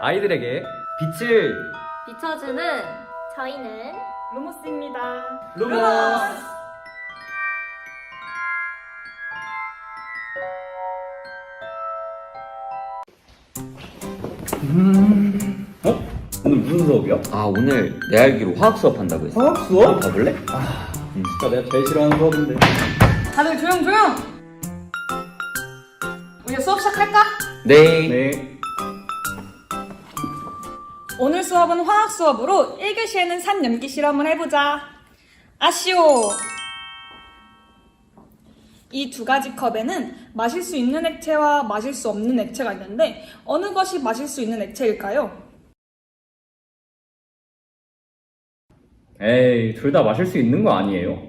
아이들에게 빛을 비춰주는 저희는 루모스입니다. 루머스 어? 오늘 무슨 수업이야? 아 오늘 내 알기로 화학 수업 한다고 했어. 화학 수업? 가볼래? 아 진짜 내가 제일 싫어하는 수업인데 다들 조용 조용. 우리 수업 시작할까? 네. 네 오늘 수업은 화학 수업으로 1교시에는 산 염기 실험을 해보자. 아쉬워. 이 두 가지 컵에는 마실 수 있는 액체와 마실 수 없는 액체가 있는데 어느 것이 마실 수 있는 액체일까요? 에이 둘 다 마실 수 있는 거 아니에요?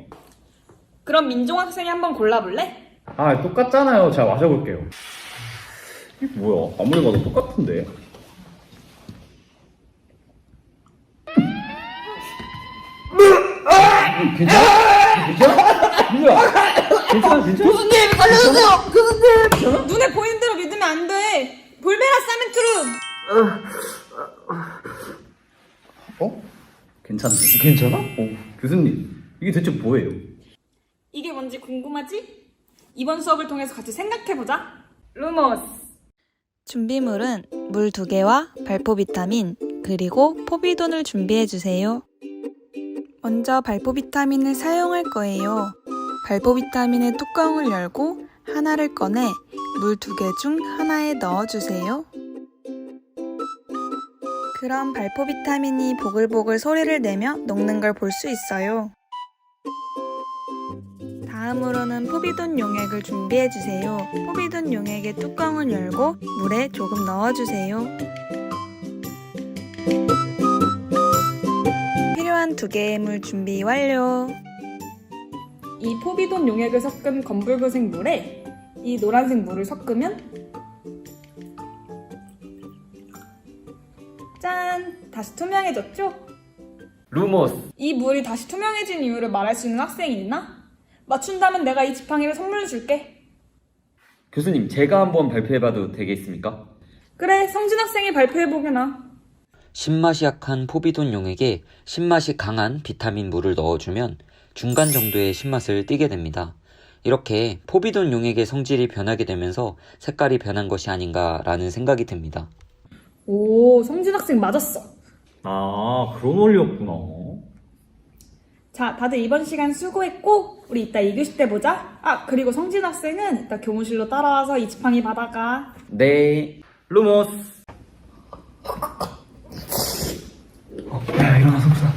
그럼 민종 학생이 한번 골라볼래? 아 똑같잖아요 제가 마셔볼게요 이게 뭐야 아무리 봐도 똑같은데 아! 괜찮아? 뭐야? 괜찮아 괜찮아? 교수님 살려주세요! 교수님! 눈에 보이는 대로 믿으면 안 돼! 볼베라 사멘트룸! 어? 괜찮네 괜찮아? 어 교수님 이게 대체 뭐예요? 이게 뭔지 궁금하지? 이번 수업을 통해서 같이 생각해보자. 루머스. 준비물은 물 2개와 발포 비타민, 그리고 포비돈을 준비해주세요. 먼저 발포 비타민을 사용할 거예요. 발포 비타민의 뚜껑을 열고 하나를 꺼내 물 2개 중 하나에 넣어주세요. 그럼 발포 비타민이 보글보글 소리를 내며 녹는 걸 볼 수 있어요. 다음으로는 포비돈 용액을 준비해주세요. 포비돈 용액의 뚜껑을 열고 물에 조금 넣어주세요. 한 두 개의 물 준비 완료. 이 포비돈 용액을 섞은 검붉은색 물에 이 노란색 물을 섞으면 짠! 다시 투명해졌죠? 루머스 이 물이 다시 투명해진 이유를 말할 수 있는 학생이 있나? 맞춘다면 내가 이 지팡이를 선물로 줄게. 교수님 제가 한번 발표해봐도 되겠습니까? 그래, 성진 학생이 발표해보게나. 신맛이 약한 포비돈 용액에 신맛이 강한 비타민 물을 넣어주면 중간 정도의 신맛을 띠게 됩니다. 이렇게 포비돈 용액의 성질이 변하게 되면서 색깔이 변한 것이 아닌가라는 생각이 듭니다. 오, 성진 학생 맞았어. 아 그런 원리였구나 자, 다들 이번 시간 수고했고, 우리 이따 2교시 때 보자. 아, 그리고 성진 학생은 이따 교무실로 따라와서 이 지팡이 받아가. 네. 루머스 야 일어나 성수아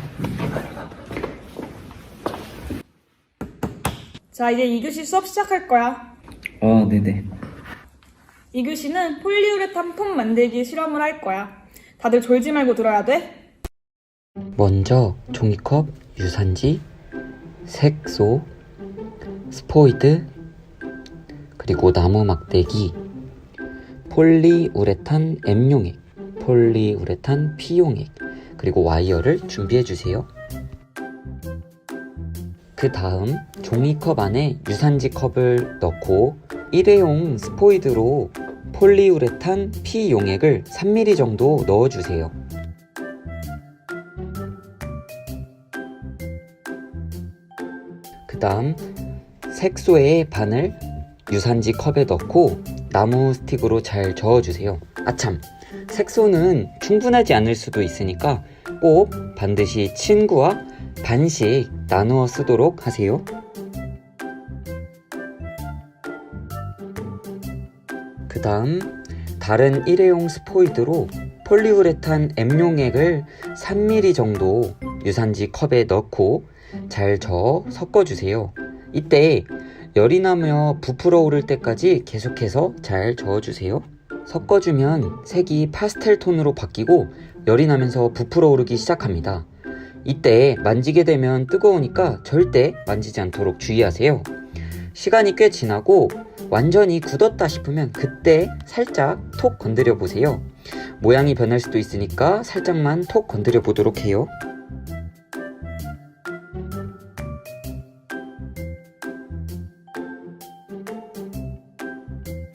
자, 이제 2교시 수업 시작할 거야. 아 네네. 2교시는 폴리우레탄 폼 만들기 실험을 할 거야. 다들 졸지 말고 들어야 돼. 먼저 종이컵, 유산지, 색소, 스포이드, 그리고 나무 막대기, 폴리우레탄 M용액, 폴리우레탄 P용액, 그리고 와이어를 준비해 주세요. 그 다음 종이컵 안에 유산지 컵을 넣고 일회용 스포이드로 폴리우레탄 P용액을 3mm 정도 넣어주세요. 그 다음 색소의 반을 유산지 컵에 넣고 나무 스틱으로 잘 저어주세요. 아참, 색소는 충분하지 않을 수도 있으니까 꼭 반드시 친구와 반씩 나누어 쓰도록 하세요. 그 다음 다른 일회용 스포이드로 폴리우레탄 M용액을 3mm 정도 유산지 컵에 넣고 잘 저어 섞어주세요. 이때 열이 나며 부풀어 오를 때까지 계속해서 잘 저어주세요. 섞어주면 색이 파스텔 톤으로 바뀌고 열이 나면서 부풀어 오르기 시작합니다. 이때 만지게 되면 뜨거우니까 절대 만지지 않도록 주의하세요. 시간이 꽤 지나고 완전히 굳었다 싶으면 그때 살짝 톡 건드려 보세요. 모양이 변할 수도 있으니까 살짝만 톡 건드려 보도록 해요.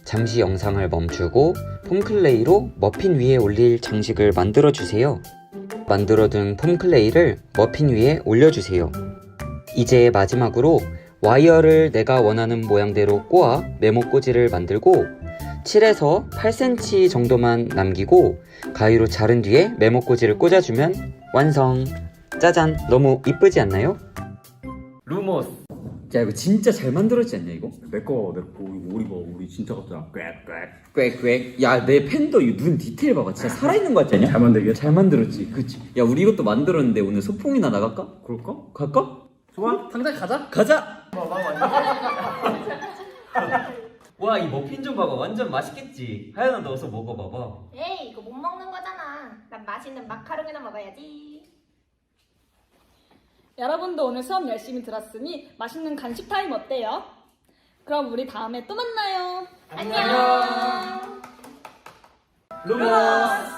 잠시 영상을 멈추고 폼클레이로 머핀 위에 올릴 장식을 만들어 주세요. 만들어둔 폼클레이를 머핀 위에 올려주세요. 이제 마지막으로 와이어를 내가 원하는 모양대로 꼬아 메모꽂이를 만들고 7에서 8cm 정도만 남기고 가위로 자른 뒤에 메모꽂이를 꽂아주면 완성! 짜잔! 너무 이쁘지 않나요? 루머스! 야 이거 진짜 잘 만들었지 않냐 이거? 내거 내거 우리 거 우리 진짜 같잖아 꽥꽥 꽥꽥 야내 펜도 이눈 디테일 봐봐 진짜 살아있는 거 같지 않냐? 잘 만들게 잘 만들었지 그치 야 우리 이것도 만들었는데 오늘 소풍이나 나갈까? 그럴까? 갈까? 좋아 당장 가자 가자! 와 이 머핀 좀 봐봐 완전 맛있겠지 하연아 넣어서 먹어봐봐 에이 이거 못 먹는 거잖아. 난 맛있는 마카롱이나 먹어야지. 여러분도 오늘 수업 열심히 들었으니 맛있는 간식 타임 어때요? 그럼 우리 다음에 또 만나요. 안녕. 루머스